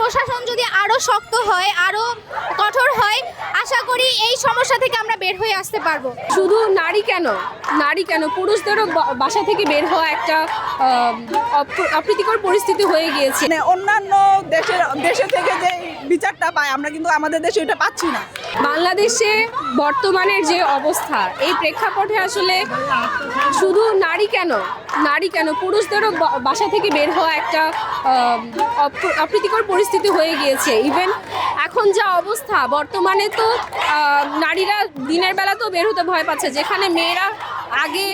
প্রশাসন যদি আরও শক্ত হয় আরও কঠোর হয় আশা করি এই সমস্যা থেকে আমরা বের হয়ে আসতে পারব। শুধু নারী কেন? নারী কেন? পুরুষদেরও বাসা থেকে বের হওয়া একটা অপ্রীতিকর পরিস্থিতি হয়ে গিয়েছে। মানে অন্যান্য দেশের দেশে থেকে যে বিচারটা পাই, আমরা কিন্তু আমাদের দেশে ওইটা পাচ্ছি না। বাংলাদেশে বর্তমানের যে অবস্থা, এই প্রেক্ষাপটে আসলে শুধু নারী কেন? নারী কেন? পুরুষদেরও বাসা থেকে বের হওয়া একটা অপ্রীতিকর পরিস্থিতি হয়ে গিয়েছে। ইভেন এখন যা অবস্থা, বর্তমানে তো নারীরা দিনের বেলা তো বের হতে ভয় পাচ্ছে। যেখানে মেয়েরা আগে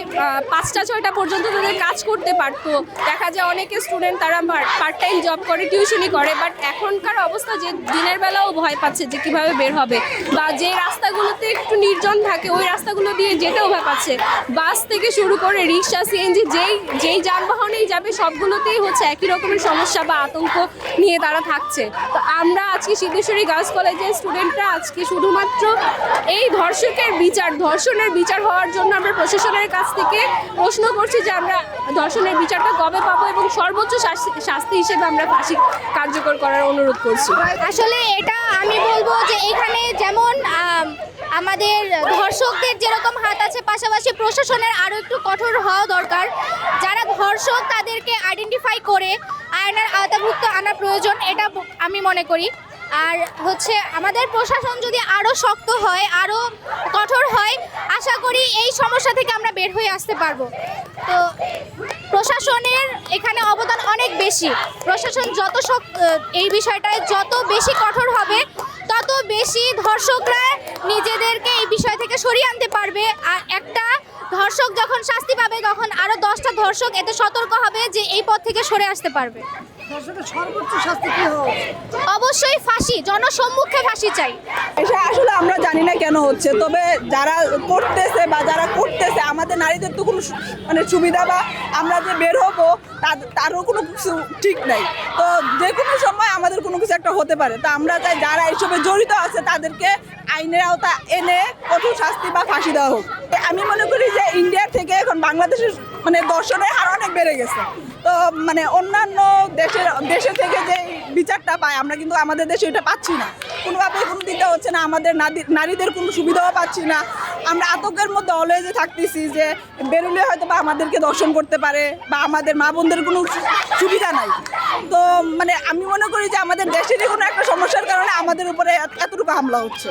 পাঁচটা, ছয়টা পর্যন্ত তাদের কাজ করতে পারতো। দেখা যায় অনেকে স্টুডেন্ট তারা পার্ট টাইম জব করে টিউশনি করে বাট এখনকার অবস্থা যে দিনের বেলাও ভয় পাচ্ছে যে কীভাবে বের হবে বা যে রাস্তাগুলোতে একটু নির্জন থাকে, ওই রাস্তাগুলো দিয়ে যেতেও ভয় পাচ্ছে। বাস থেকে শুরু করে রিক্সা সিএনজি যেই যেই যানবাহনেই যাবে, সবগুলোতেই হচ্ছে একই রকমের সমস্যা বা আতঙ্ক নিয়ে তারা থাকছে। তো আমরা আজকে সিদ্ধেশ্বরী গার্লস কলেজের স্টুডেন্টরা আজকে শুধুমাত্র এই ধর্ষকের বিচার, ধর্ষণের বিচার হওয়ার জন্য আমরা প্রশাসনের কাছ থেকে প্রশ্ন করছি যে আমরা ধর্ষণের বিচারটা কবে পাবো এবং সর্বোচ্চ শাস্তি- হিসেবে আমরা ফাঁসি কার্যকর করার অনুরোধ করছি। আসলে এটা আমি বলব যে এখানে যেমন আমাদের ধর্ষকদের যেরকম হাত আছে, পাশাপাশি প্রশাসনের আরও একটু কঠোর হওয়া দরকার। যারা ধর্ষক তাদেরকে আইডেন্টিফাই করে, আয়নার আওতাভুক্ত আনা প্রয়োজন, এটা আমি মনে করি। আর হচ্ছে আমাদের প্রশাসন যদি আরও শক্ত হয় আরও আশা করি এই সমস্যা থেকে আমরা বের হয়ে আসতে পারব। তো প্রশাসনের এখানে অবদান অনেক বেশি। প্রশাসন যত এই বিষয়টায় যত বেশি কঠোর হবে তত বেশি ধর্ষকরা নিজেদেরকে এই বিষয় থেকে সরিয়ে আনতে পারবে। আর একটা ধর্ষক যখন শাস্তি পাবে তখন আরও দশটা ধর্ষক এতে সতর্ক হবে যে এই পথ থেকে সরে আসতে পারবে। অবশ্যই ফাঁসি জনসম্মুখে ফাঁসি চাই। আসলে আমরা জানি না কেন হচ্ছে? তবে যারা করতেছে বা যারা করতেছে, আমাদের নারীদের তো কোনো মানে সুবিধা বা আমরা যে বের হব তার- তারও কোনো কিছু ঠিক নাই। তো যে কোনো সময় আমাদের কোনো কিছু একটা হতে পারে। তো আমরা চাই যারা এইসবে জড়িত আছে, তাদেরকে আইনের আওতা এনে কঠোর শাস্তি বা ফাঁসি দেওয়া হোক। আমি মনে করি যে ইন্ডিয়া থেকে এখন বাংলাদেশের মানে দর্শনের হার অনেক বেড়ে গেছে। তো মানে অন্যান্য দেশের দেশে থেকে যে বিচারটা পাই আমরা কিন্তু আমাদের দেশে ওইটা পাচ্ছি না। কোনোভাবে কোনো দিতে হচ্ছে না, আমাদের নারী- নারীদের কোনো সুবিধাও পাচ্ছি না। আমরা আতঙ্কের মধ্যে অলওয়েজে থাকতেছি যে বেরোলে হয়তো বা আমাদেরকে দর্শন করতে পারে বা আমাদের মা বোনদের কোনো সুবিধা নাই। তো মানে আমি মনে করি যে আমাদের দেশেরই কোনো একটা সমস্যার কারণে আমাদের উপরে এত- এতটুকু হামলা হচ্ছে।